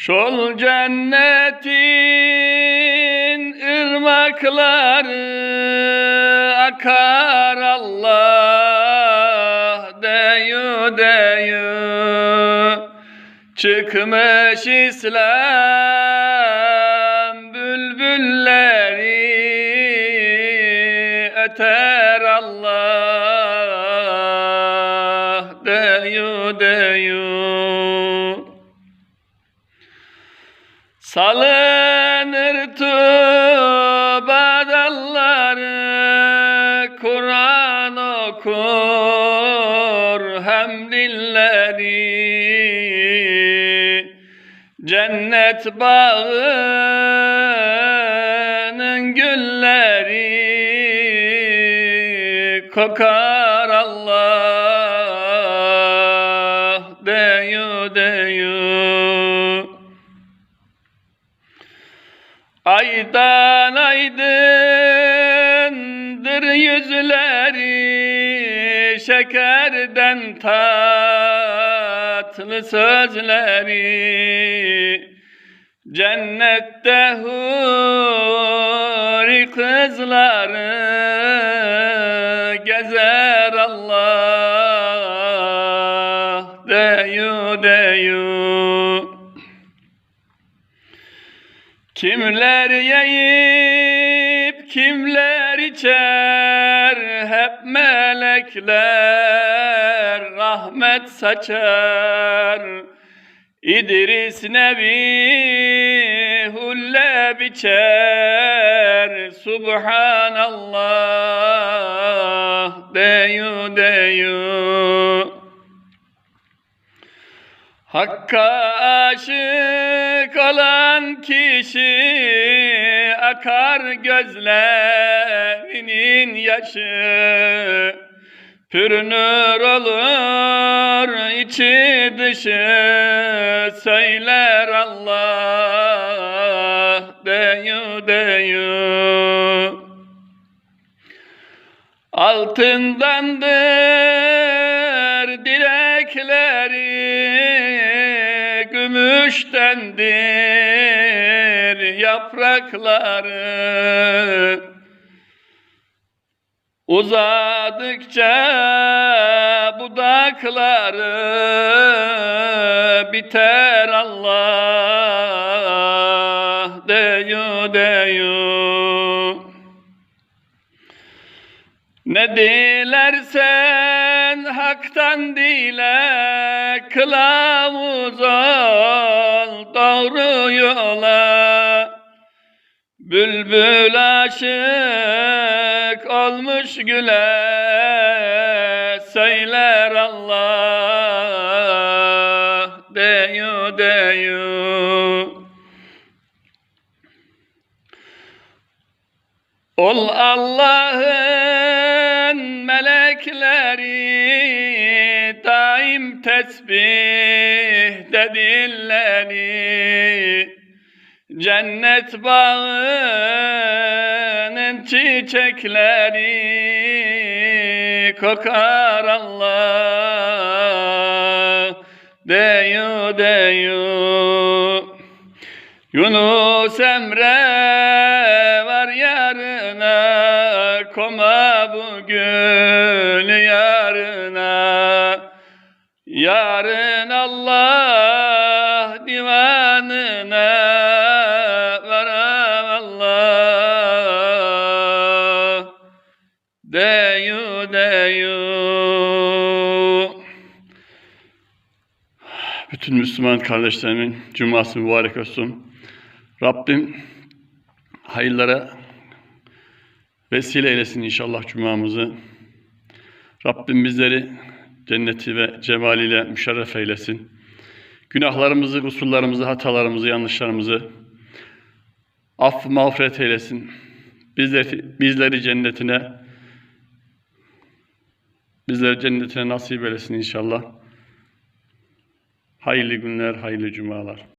Şol cennetin ırmakları akar Allah deyu deyu. Çıkmış İslam bülbülleri öter Allah deyu deyu Salınır tuba dalları Kur'an okur hem dilleri. Cennet bağının gülleri Kokar Allah. Deyu deyu Aydan aydındır yüzleri Şekerden tatlı sözleri. Cennette huri kızları Gezer Allah deyu deyu Kimler yiyip kimler içer? Hep melekler rahmet saçar. İdris Nebi hulle biçer Subhanallah deyu deyu Hakka aşık olan kişi akar gözlerinin yaşı. Pürnür olur içi dışı söyler Allah deyu deyu. Altındandır dilekleri, gümüştendir yaprakları. Uzadıkça budakları biter Allah deyu deyu. Ne dilersen haktan dile kılavuz ol doğru yola Bülbül aşık olmuş güle söyler Allah deyu deyu. Ol Allah'ın daim tesbih dilleri Cennet bağının çiçekleri kokar Allah. Deyu deyu. Yunus Emre var yarına Koma bugün yarına Yarın Allah divanına varam Allah Deyu deyu Bütün Müslüman kardeşlerimin cuması mübarek olsun. Rabbim hayırlara vesile eylesin inşallah cumamızı. Rabbim bizleri cenneti ve cemaliyle müşerref eylesin. Günahlarımızı, kusurlarımızı, hatalarımızı, yanlışlarımızı aff mağfiret eylesin. Bizleri, bizleri cennetine bizleri cennetine nasip eylesin inşallah. Hayırlı günler, hayırlı cumalar.